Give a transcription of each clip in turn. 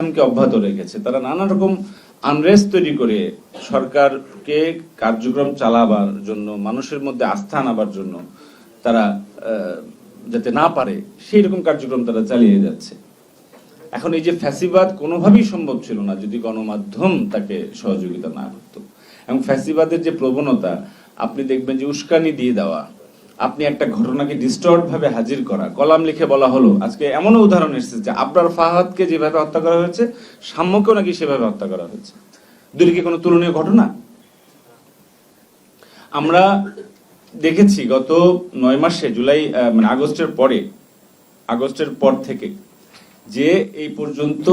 কে অব্যাহত রেখেছে। তারা নানা রকম আনরেস্ট তৈরি করে সরকারকে কার্যক্রম চালাবার জন্য, মানুষের মধ্যে আস্থা আনাবার জন্য তারা যাতে না পারে, সেই রকম কার্যক্রম তারা চালিয়ে যাচ্ছে। এখন এই যে ফ্যাসিবাদ কোনোভাবেই সম্ভব ছিল না যদি গণমাধ্যম তাকে সহযোগিতা না করত। এবং ফ্যাসিবাদের যে প্রবণতা, আপনি দেখবেন যে উস্কানি দিয়ে দেওয়া আপনি একটা ঘটনাকে ভাবে হাজির করা। কলাম লিখে বলা হলো, আজকে এমনও উদাহরণ এসেছে যে আবরার ফাহাদকে যেভাবে হত্যা করা হয়েছে, সাম্যকেও নাকি সেভাবে হত্যা করা হয়েছে। দুটি কি কোনো তুলনীয় ঘটনা? আমরা দেখেছি গত নয় মাসে, জুলাই মানে আগস্টের পরে, আগস্টের পর থেকে যে এই পর্যন্ত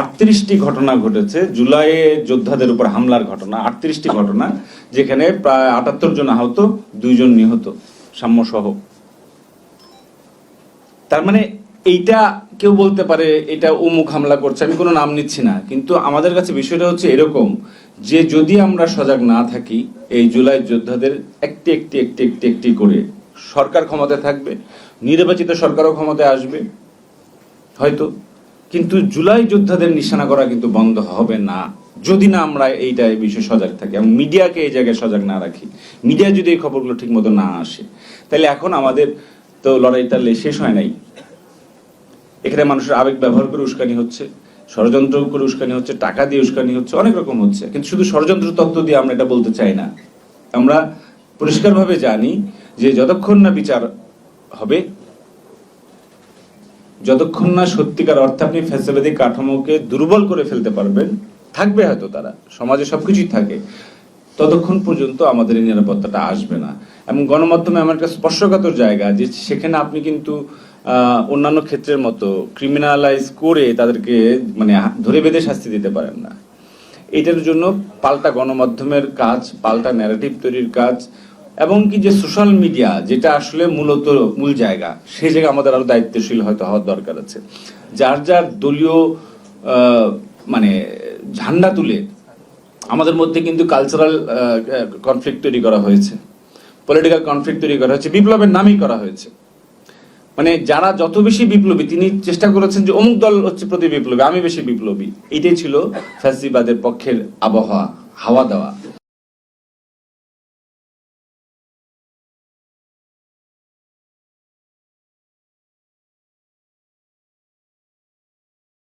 আটত্রিশটি ঘটনা ঘটেছে। জুলাইয়ে যোদ্ধাদের উপর হামলার ঘটনা, আটত্রিশটি ঘটনা, যেখানে প্রায় আটাত্তর জন আহত, দুইজন নিহত, সাম্যসহ। তার মানে এইটা কেউ বলতে পারে, এটা অমুক হামলা করছে, আমি কোনো নাম নিচ্ছি না। কিন্তু আমাদের কাছে বিষয়টা হচ্ছে এরকম যে যদি আমরা সজাগ না থাকি, এই জুলাই যোদ্ধাদের একটি একটি একটি একটি একটি করে সরকার ক্ষমতায় থাকবে, নির্বাচিত সরকারও ক্ষমতায় আসবে। হয়তো। কিন্তু জুলাই যোদ্ধাদের নিশানা করা কিন্তু বন্ধ হবে না। যদি না আমরা এইটা এই বিষয়ে সজাগ থাকি এবং মিডিয়াকে এই জায়গায় সজাগ না রাখি। মিডিয়া যদি এই খবরগুলো ঠিক মতো না আসে, তাহলে এখন আমাদের তো লড়াইটা শেষ হয় নাই। এখানে মানুষের আবেগ ব্যবহার করে উস্কানি হচ্ছে, ষড়যন্ত্র করে উস্কানি হচ্ছে, টাকা দিয়ে উস্কানি হচ্ছে, অনেক রকম হচ্ছে। কিন্তু শুধু ষড়যন্ত্র তত্ত্ব দিয়ে আমরা এটা বলতে চাই না। আমরা পরিষ্কারভাবে জানি যে যতক্ষণ না বিচার হবে যতক্ষণ না সত্যিকার অর্থে আপনি ফ্যাসিলিটি কাঠামোকে দুর্বল করে ফেলতে পারবেন, থাকবে হয়তো তারা, সমাজে সবকিছুই থাকে, ততক্ষণ পর্যন্ত আমাদের এই নিরাপত্তাটা আসবে না। এবং গণমাধ্যমে আমার একটা স্পর্শকাতর জায়গা যে সেখানে আপনি কিন্তু অন্যান্য ক্ষেত্রের মতো ক্রিমিনালাইজ করে তাদেরকে মানে ধরে বেঁধে শাস্তি দিতে পারেন না। এটার জন্য পাল্টা গণমাধ্যমের কাজ, পাল্টা ন্যারেটিভ তৈরির কাজ এবং কি যে সোশ্যাল মিডিয়া যেটা আসলে মূলত মূল জায়গা, সেই জায়গা আমাদের আরও দায়িত্বশীল হয়তো হওয়ার দরকার আছে। যার যার দলীয় মানে ঝান্ডা তুলে আমাদের মধ্যে কিন্তু কালচারাল কনফ্লিক্ট তৈরি করা হয়েছে। পলিটিক্যাল কনফ্লিক্ট তৈরি করা হয়েছে, বিপ্লবের নামই করা হয়েছে। মানে যারা যত বেশি বিপ্লবী, তিনি চেষ্টা করেছেন যে অমুক দল হচ্ছে প্রতি বিপ্লবী, আমি বেশি বিপ্লবী। এটাই ছিল ফ্যাসিবাদের পক্ষের আবহাওয়া, হাওয়া দেওয়া।